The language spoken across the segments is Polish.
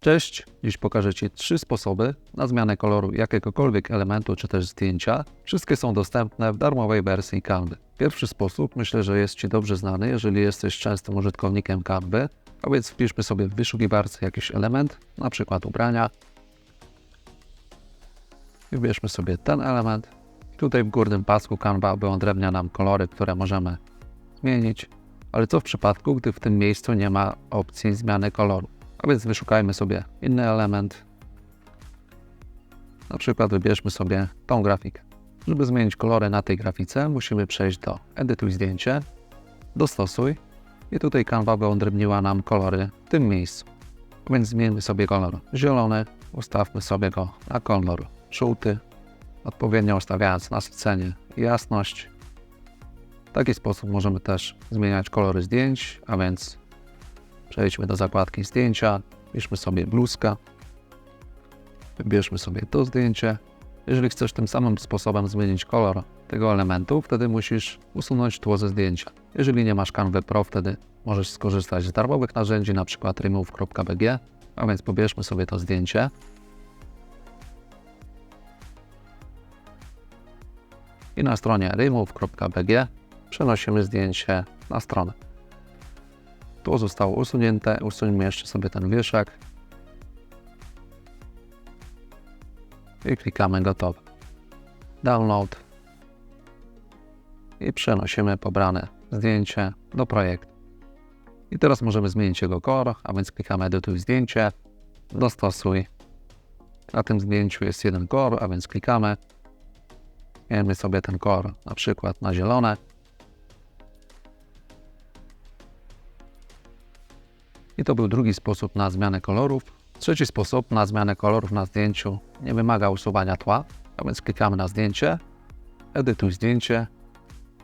Cześć, dziś pokażę Ci trzy sposoby na zmianę koloru jakiegokolwiek elementu czy też zdjęcia. Wszystkie są dostępne w darmowej wersji Canvy. Pierwszy sposób myślę, że jest Ci dobrze znany, jeżeli jesteś częstym użytkownikiem Canvy, a więc wpiszmy sobie w wyszukiwarce jakiś element, na przykład ubrania. I wybierzmy sobie ten element. Tutaj w górnym pasku Canva wyodrębnia nam kolory, które możemy zmienić. Ale co w przypadku, gdy w tym miejscu nie ma opcji zmiany koloru? A więc wyszukajmy sobie inny element. Na przykład wybierzmy sobie tą grafikę. Żeby zmienić kolory na tej grafice, musimy przejść do Edytuj zdjęcie, Dostosuj i tutaj Canva wyodrębniła nam kolory w tym miejscu. A Więc zmieńmy sobie kolor zielony, ustawmy sobie go na kolor żółty, odpowiednio ustawiając nasycenie i jasność. W taki sposób możemy też zmieniać kolory zdjęć, a więc Przejdźmy do zakładki zdjęcia, bierzmy sobie bluzkę, wybierzmy sobie to zdjęcie. Jeżeli chcesz tym samym sposobem zmienić kolor tego elementu, wtedy musisz usunąć tło ze zdjęcia. Jeżeli nie masz Canva Pro, wtedy możesz skorzystać z darmowych narzędzi, np. remove.bg, a więc pobierzmy sobie to zdjęcie. I na stronie remove.bg przenosimy zdjęcie na stronę. To zostało usunięte. Usuńmy jeszcze sobie ten wieszak. I klikamy gotowe. Download. I przenosimy pobrane zdjęcie do projektu. I teraz możemy zmienić jego kolor, a więc klikamy edytuj zdjęcie, dostosuj. Na tym zdjęciu jest jeden kolor, a więc klikamy. Zmienimy sobie ten kolor na przykład na zielone. I to był drugi sposób na zmianę kolorów. Trzeci sposób na zmianę kolorów na zdjęciu nie wymaga usuwania tła, a więc klikamy na zdjęcie, edytuj zdjęcie,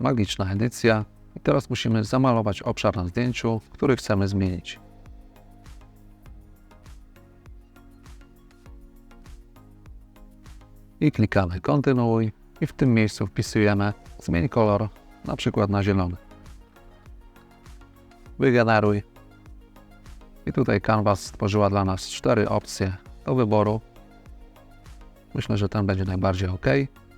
magiczna edycja i teraz musimy zamalować obszar na zdjęciu, który chcemy zmienić. I klikamy kontynuuj i w tym miejscu wpisujemy zmień kolor, na przykład na zielony. Wygeneruj i tutaj Canvas stworzyła dla nas cztery opcje do wyboru. Myślę, że ten będzie najbardziej ok.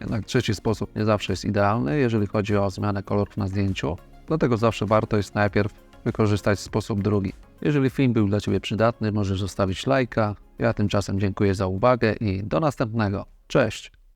Jednak trzeci sposób nie zawsze jest idealny, jeżeli chodzi o zmianę kolorów na zdjęciu. Dlatego zawsze warto jest najpierw wykorzystać sposób drugi. Jeżeli film był dla Ciebie przydatny, możesz zostawić lajka. Ja tymczasem dziękuję za uwagę i do następnego. Cześć!